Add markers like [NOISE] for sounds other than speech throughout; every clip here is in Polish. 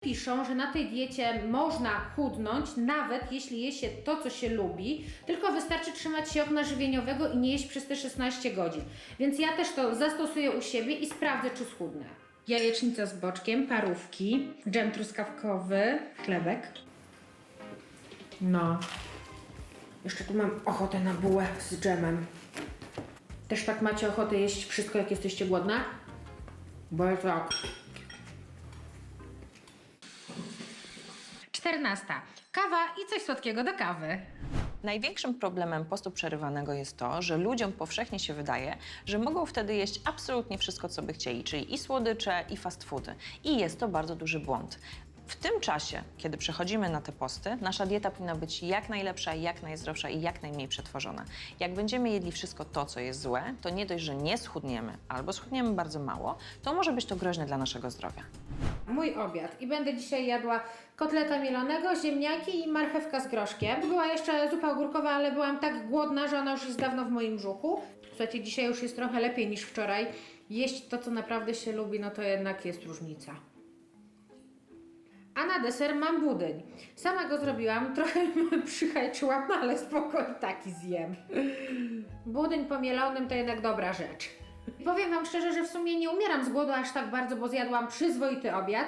Piszą, że na tej diecie można chudnąć, nawet jeśli je się to, co się lubi, tylko wystarczy trzymać się okna żywieniowego i nie jeść przez te 16 godzin. Więc ja też to zastosuję u siebie i sprawdzę, czy schudnę. Jajecznica z boczkiem, parówki, dżem truskawkowy, chlebek. No. Jeszcze tu mam ochotę na bułę z dżemem. Też tak macie ochotę jeść wszystko, jak jesteście głodne? Bo ja tak. 14. Kawa i coś słodkiego do kawy. Największym problemem postu przerywanego jest to, że ludziom powszechnie się wydaje, że mogą wtedy jeść absolutnie wszystko, co by chcieli, czyli i słodycze, i fast foody. I jest to bardzo duży błąd. W tym czasie, kiedy przechodzimy na te posty, nasza dieta powinna być jak najlepsza, jak najzdrowsza i jak najmniej przetworzona. Jak będziemy jedli wszystko to, co jest złe, to nie dość, że nie schudniemy albo schudniemy bardzo mało, to może być to groźne dla naszego zdrowia. Mój obiad. I będę dzisiaj jadła kotleta mielonego, ziemniaki i marchewka z groszkiem. Była jeszcze zupa ogórkowa, ale byłam tak głodna, że ona już jest dawno w moim brzuchu. Słuchajcie, dzisiaj już jest trochę lepiej niż wczoraj. Jeść to, co naprawdę się lubi, no to jednak jest różnica. A na deser mam budyń. Sama go zrobiłam, [LAUGHS] trochę przychajczyłam, ale spoko i taki zjem. Budyń pomielonym to jednak dobra rzecz. I powiem Wam szczerze, że w sumie nie umieram z głodu aż tak bardzo, bo zjadłam przyzwoity obiad,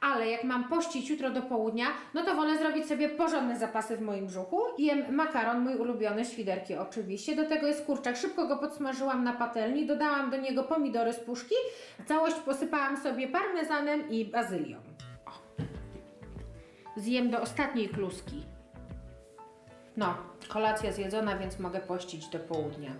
ale jak mam pościć jutro do południa, no to wolę zrobić sobie porządne zapasy w moim brzuchu. Jem makaron, mój ulubiony, świderki oczywiście. Do tego jest kurczak. Szybko go podsmażyłam na patelni, dodałam do niego pomidory z puszki. Całość posypałam sobie parmezanem i bazylią. O. Zjem do ostatniej kluski. No, kolacja zjedzona, więc mogę pościć do południa.